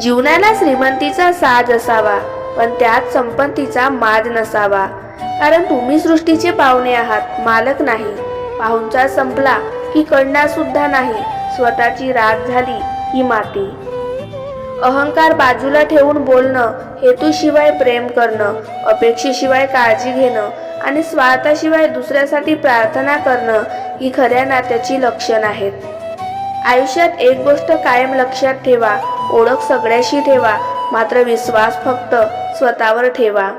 जीवनाला श्रीमंतीचा साज असावा पण त्यात संपत्तीचा माज नसावा. कारण तुम्ही सृष्टीचे पाहुणे आहात मालक नाही. पाहुणचार संपला की कळणार सुद्धा नाही स्वतःची राग झाली ही माती. अहंकार बाजूला ठेवून बोलणं हेतूशिवाय प्रेम करणं अपेक्षेशिवाय काळजी घेणं आणि स्वार्थाशिवाय दुसऱ्यासाठी प्रार्थना करणं ही खऱ्या नात्याची लक्षण आहेत. आयुष्यात एक गोष्ट कायम लक्षात ठेवा ओळख सगळ्याशी ठेवा. मात्र विश्वास फक्त स्वतःवर ठेवा.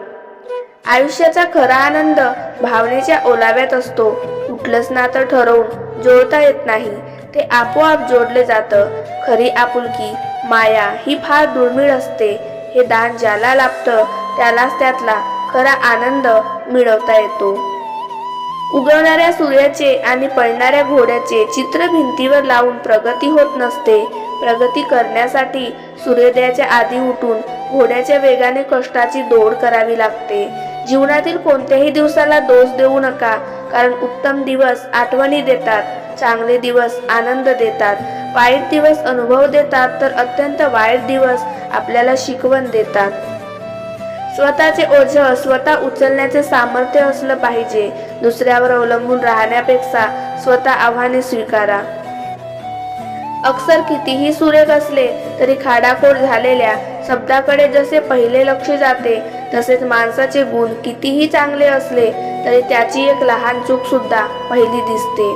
आयुष्याचा खरा आनंद भावनेच्या ओलाव्यात असतो. कुठलंच नातं ठरवून जोडता येत नाही. ते आपोआप जोडले जातं. खरी आपुलकी माया ही फार दुर्मिळ असते. हे दान ज्याला लाभतं त्यालाच त्यातला खरा आनंद मिळवता येतो. उगवणाऱ्या सूर्याचे आणि पळणाऱ्या घोड्याचे चित्र भिंतीवर लावून प्रगती होत नसते. प्रगती करण्यासाठी सूर्योदयाच्या आधी उठून घोड्याच्या वेगाने कष्टाची दौड करावी लागते. जीवनातील कोणत्याही दिवसाला दोष देऊ नका कारण उत्तम दिवस आठवणी देतात चांगले दिवस आनंद देतात. वाईट दिवस अनुभव देतात तर अत्यंत वाईट दिवस आपल्याला शिकवण देतात. स्वतःचे ओझ स्वतः उचलण्याचे सामर्थ्य असलं पाहिजे. दुसऱ्यावर अवलंबून राहण्यापेक्षा स्वतः आव्हाने स्वीकारा. अक्सर कितीही सुरेख असले तरी खाडाखोड झालेल्या शब्दाकडे जसे पहिले लक्ष जाते तसेच माणसाचे गुण कितीही चांगले असले तरी त्याची एक लहान चूक सुद्धा पहिली दिसते.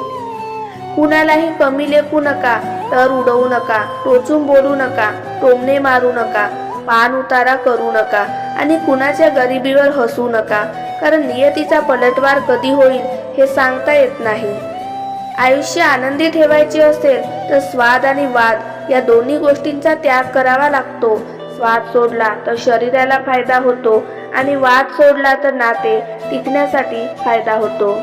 कुणालाही कमी लेखू नका तर उडवू नका टोचून बोलू नका टोमणे मारू नका पान उतारा करू नका आणि कुणाच्या गरिबीवर हसू नका कारण नियतीचा पलटवार कधी होईल हे सांगता येत नाही. आयुष्य आनंदी ठेवायचे असेल तर स्वाद आणि वाद या दोन्ही गोष्टींचा त्याग करावा लागतो. स्वाद सोडला तर शरीराला फायदा होतो आणि वाद सोडला तर नाते टिकण्यासाठी फायदा होतो.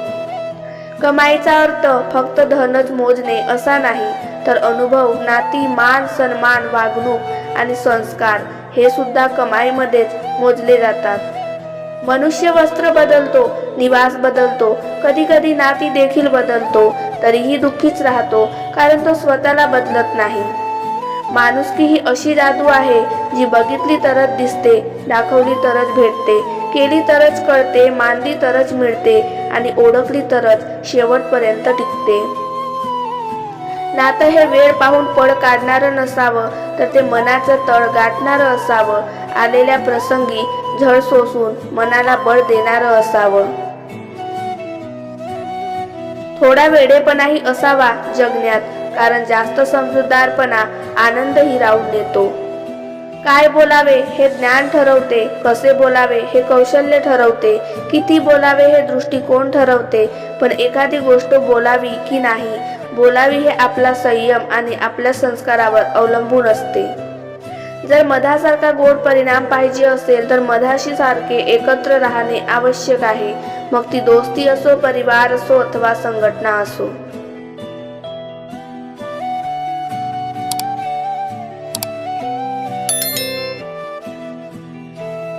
कमाईचा अर्थ फक्त धनच मोजणे असा नाही तर अनुभव नाती मान सन्मान वागणूक आणि संस्कार हे सुद्धा कमाईमध्येच मोजले जातात. मनुष्य वस्त्र बदलतो निवास बदलतो कधी कधी नाती देखील बदलतो तरीही दुःखीच राहतो कारण तो स्वतःला बदलत नाही. माणुसकी ही अशी जादू आहे जी बघितली तरच दिसते दाखवली तरच भेटते केली तरच कळते मानली तरच मिळते आणि ओळखली तरच शेवटपर्यंत टिकते. नातं हे वेळ पाहून पळ काढणारं नसावं तर ते मनाचं तळ गाठणारं असावं. आलेल्या प्रसंगी झळ सोसून मनाला बळ देणारं असावं. थोडा वेडेपणाही असावा जगण्यात कारण जास्त समजूतदारपणा आनंद हिरावून देतो. काय बोलावे हे ज्ञान ठरवते कसे बोलावे हे कौशल्य ठरवते किती बोलावे हे दृष्टिकोन ठरवते पण एखादी गोष्ट बोलावी की नाही बोलावी हे आपला संयम आणि आपल्या संस्कारावर अवलंबून असते. जर मधासारखा गोड परिणाम पाहिजे असेल तर मधाशी सारखे एकत्र राहणे आवश्यक आहे. मग ती दोस्ती असो परिवार असो अथवा संघटना असो.